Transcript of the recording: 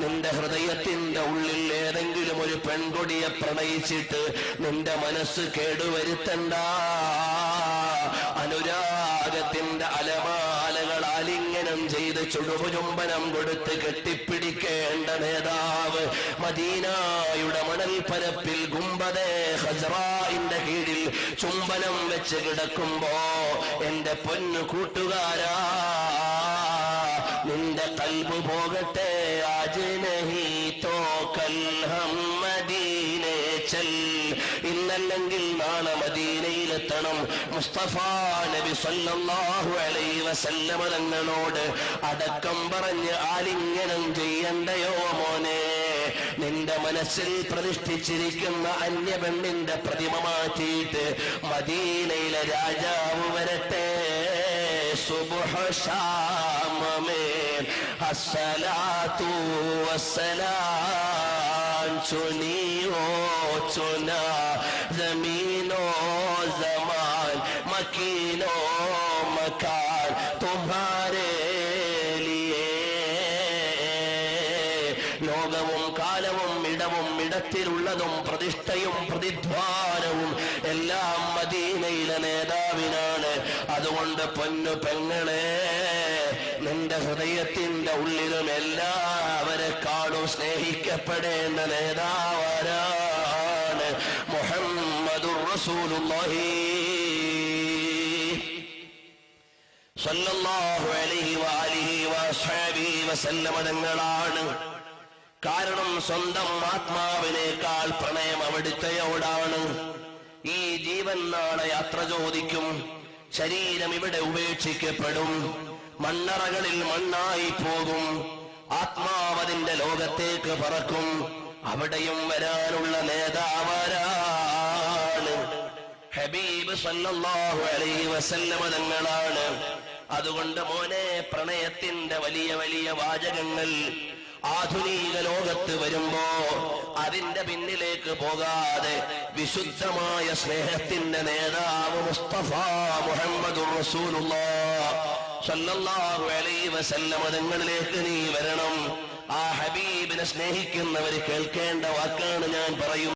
നിന്റെ ഹൃദയത്തിന്റെ ഉള്ളിൽ ഏതെങ്കിലും ഒരു പെൺകൊടിയെ പ്രണയിച്ചിട്ട് നിന്റെ മനസ്സ് കേടുവരുത്തണ്ട. അനുരാഗത്തിന്റെ അലമാലകൾ ആലിംഗനം ചെയ്ത് ചുടുപുചുംബനം കൊടുത്ത് കെട്ടിപ്പിടിക്കേണ്ട നേതാവ് മദീനായുടെ മണൽ പരപ്പിൽ ഗുംബദേ ഹസറായിന്റെ കീഴിൽ ചുംബനം വെച്ച് കിടക്കുമ്പോ എന്റെ പൊന്നു കൂട്ടുകാരാ നിന്റെ കൽബ് പോകട്ടെ ആജ് തോക്കൽ തോ കൽ ഹം ചൽ. ഇന്നല്ലെങ്കിൽ നാളെ മദീനയിലെത്തണം. മുസ്തഫ നബി സല്ലല്ലാഹു അലൈഹി വസല്ലമ തങ്ങളോട് അടക്കം പറഞ്ഞ് ആലിംഗനം ചെയ്യണ്ടയോ മോനെ? നിന്റെ മനസ്സിൽ പ്രതിഷ്ഠിച്ചിരിക്കുന്ന അന്യ പെണ്ണിന്റെ പ്രതിമ മാറ്റിയിട്ട് മദീനയിലെ രാജാവ് വരട്ടെ. സുബുഹ ശാമമേ അസ്സലാത്തു വസലാം ചുനിയോ ചുന. ജമീനോ ജമാൻ. മക്കീനോ മക്കാൻ. തുമ്ഹാരേ ലോകവും കാലവും ഇടവും ഇടത്തിലുള്ളതും പ്രതിഷ്ഠയും പ്രതിധ്വാനവും എല്ലാം മദീനയിലെ നേതാവിനാണ്. അതുകൊണ്ട് പൊന്നു പെങ്ങളെ നിന്റെ ഹൃദയത്തിന്റെ ഉള്ളിലും എല്ലാവരെക്കാളും സ്നേഹിക്കപ്പെടേണ്ട നേതാവരാണ് മുഹമ്മദുർ റസൂലുള്ളാഹി. അലൈഹി കാരണം സ്വന്തം ആത്മാവിനേക്കാൾ പ്രണയം അവിടുത്തെയോടാണ്. ഈ ജീവൻ നാളെ യാത്ര ചോദിക്കും ശരീരം ഇവിടെ ഉപേക്ഷിക്കപ്പെടും. മണ്ണറകളിൽ മണ്ണായി പോകും. ആത്മാവതിന്റെ ലോകത്തേക്ക് പറക്കും. അവിടെയും വരാനുള്ള നേതാവരാണ്. ഹബീബ് സല്ലാഹു അലൈ വസല്ലമ തങ്ങളാണ്. അതുകൊണ്ട് മോനെ പ്രണയത്തിന്റെ വലിയ വലിയ വാചകങ്ങൾ ആധുനിക ലോകത്ത് വരുമ്പോ അതിന്റെ പിന്നിലേക്ക് പോകാതെ വിശുദ്ധമായ സ്നേഹത്തിന്റെ നേതാവ് മുസ്തഫ മുഹമ്മദ് വസല്ലമ തങ്ങളിലേക്ക് നീ വരണം. ആ ഹബീബിനെ സ്നേഹിക്കുന്നവര് കേൾക്കേണ്ട വാക്കാണ് ഞാൻ പറയുന്നത്.